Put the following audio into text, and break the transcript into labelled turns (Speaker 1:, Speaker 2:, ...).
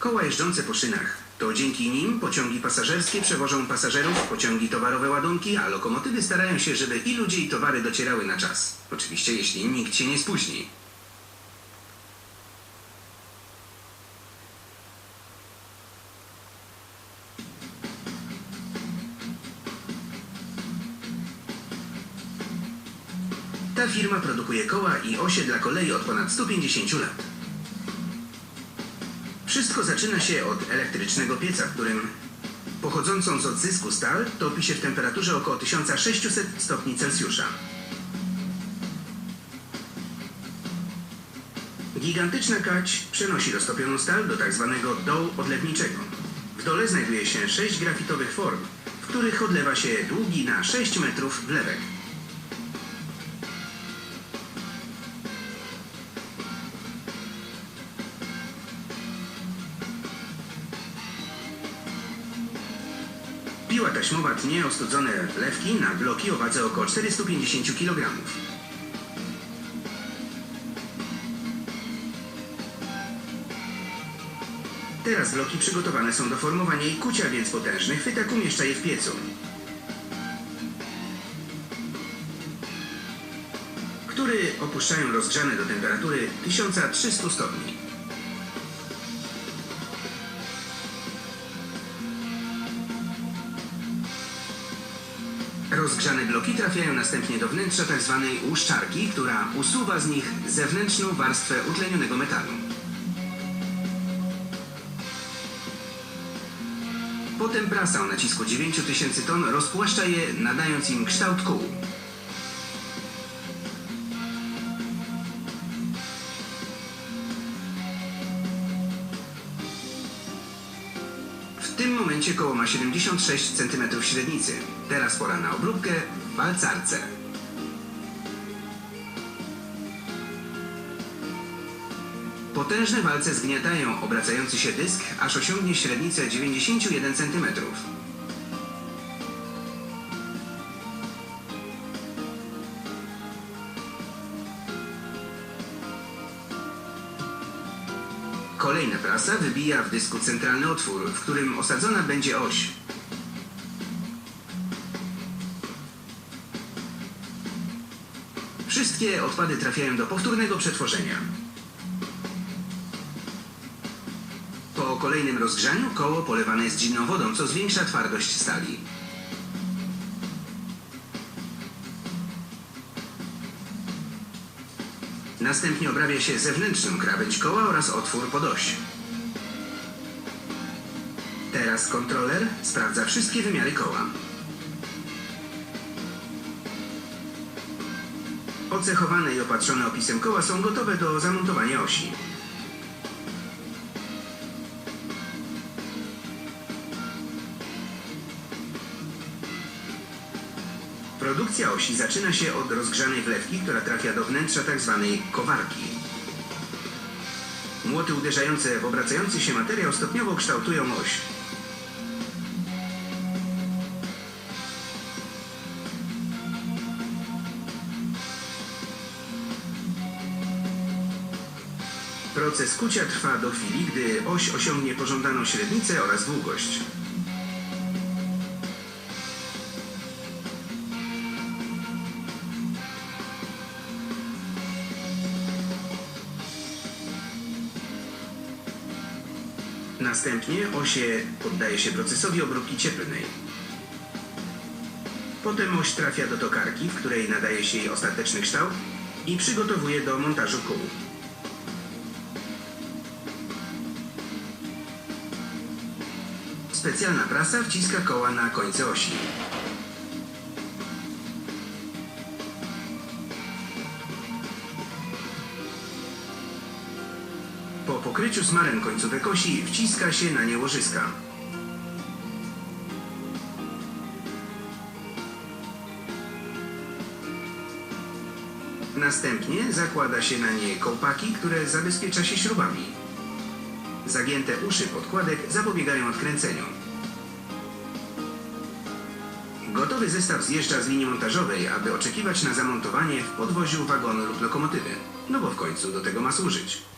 Speaker 1: Koła jeżdżące po szynach. To dzięki nim pociągi pasażerskie przewożą pasażerów, pociągi towarowe ładunki, a lokomotywy starają się, żeby i ludzie i towary docierały na czas. Oczywiście jeśli nikt się nie spóźni. Ta firma produkuje koła i osie dla kolei od ponad 150 lat. Wszystko zaczyna się od elektrycznego pieca, w którym pochodzącą z odzysku stal topi się w temperaturze około 1600 stopni Celsjusza. Gigantyczna kać przenosi roztopioną stal do tak zwanego dołu odlewniczego. W dole znajduje się sześć grafitowych form, w których odlewa się długi na 6 metrów wlewek. Piła taśmowa tnie ostudzone wlewki na bloki o wadze około 450 kg. Teraz bloki przygotowane są do formowania i kucia, więc potężny chwytak umieszcza je w piecu. który opuszczają rozgrzane do temperatury 1300 stopni. Rozgrzane bloki trafiają następnie do wnętrza tzw. łuszczarki, która usuwa z nich zewnętrzną warstwę utlenionego metalu. Potem prasa o nacisku 9000 ton rozpłaszcza je, nadając im kształt kół. W tym momencie koło ma 76 cm średnicy. Teraz pora na obróbkę w walcarce. Potężne walce zgniatają obracający się dysk, aż osiągnie średnicę 91 cm. Kolejna prasa wybija w dysku centralny otwór, w którym osadzona będzie oś. Wszystkie odpady trafiają do powtórnego przetworzenia. Po kolejnym rozgrzaniu koło polewane jest zimną wodą, co zwiększa twardość stali. Następnie obrabia się zewnętrzną krawędź koła oraz otwór pod oś. Teraz kontroler sprawdza wszystkie wymiary koła. Ocechowane i opatrzone opisem koła są gotowe do zamontowania osi. Produkcja osi zaczyna się od rozgrzanej wlewki, która trafia do wnętrza tzw. kowarki. Młoty uderzające w obracający się materiał stopniowo kształtują oś. Proces kucia trwa do chwili, gdy oś osiągnie pożądaną średnicę oraz długość. Następnie osie poddaje się procesowi obróbki cieplnej. Potem oś trafia do tokarki, w której nadaje się jej ostateczny kształt i przygotowuje do montażu kół. Specjalna prasa wciska koła na końce osi. Pokryciu smarem końcówek osi wciska się na nie łożyska. Następnie zakłada się na nie kołpaki, które zabezpiecza się śrubami. Zagięte uszy podkładek zapobiegają odkręceniu. Gotowy zestaw zjeżdża z linii montażowej, aby oczekiwać na zamontowanie w podwoziu wagonu lub lokomotywy. No bo w końcu do tego ma służyć.